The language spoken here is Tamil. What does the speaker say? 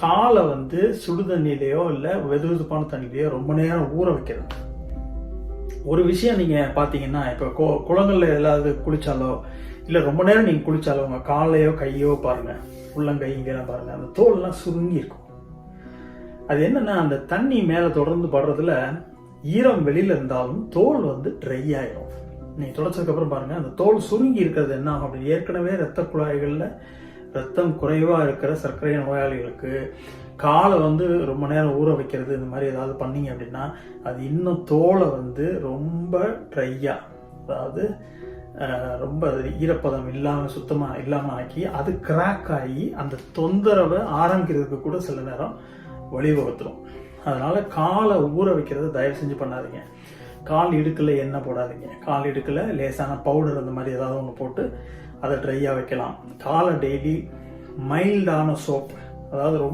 காலை வந்து சுடு தண்ணியிலையோ இல்லை வெது வெதுப்பான தண்ணியிலையோ ரொம்ப நேரம் ஊற வைக்கிறது. ஒரு விஷயம் நீங்கள் பார்த்தீங்கன்னா இப்போ கோ குளங்களில் ஏதாவது குளித்தாலோ இல்லை ரொம்ப நேரம் நீங்கள் குளித்தாலோ உங்கள் காலையோ கையோ பாருங்கள் உள்ளங்கை இங்கெல்லாம் பாருங்கள் அந்த தோல்லாம் சுருங்கி இருக்கும். அது என்னென்னா அந்த தண்ணி மேலே தொடர்ந்து படுறதுல ஈரம் வெளியில் இருந்தாலும் தோல் வந்து ட்ரை ஆயிடும் நீங்கள் தொடச்சதுக்கப்புறம் பாருங்கள் அந்த தோல் சுருங்கி இருக்கிறது என்ன ஆகும் அப்படின்னு ஏற்கனவே ரத்த குழாய்களில் ரத்தம் குறைவாக இருக்கிற சர்க்கரை நோயாளிகளுக்கு காலை வந்து ரொம்ப நேரம் ஊற வைக்கிறது இந்த மாதிரி ஏதாவது பண்ணீங்க அப்படின்னா அது இன்னும் தோலை வந்து ரொம்ப ட்ரையாக அதாவது ரொம்ப ஈரப்பதம் இல்லாமல் சுத்தமாக இல்லாமல் ஆக்கி அது கிராக் ஆகி அந்த தொந்தரவை ஆரம்பிக்கிறதுக்கு கூட சில நேரம் வழிவகுத்துரும். அதனால் காலை ஊற வைக்கிறத தயவு செஞ்சு பண்ணாதீங்க. கால் இடுக்கில் எண்ணெய் போடாதீங்க. கால் இடுக்கில் லேசான பவுடர் அந்த மாதிரி ஏதாவது ஒன்று போட்டு அதை ட்ரையாக வைக்கலாம். காலை டெய்லி மைல்டான சோப் அதாவது ரொம்ப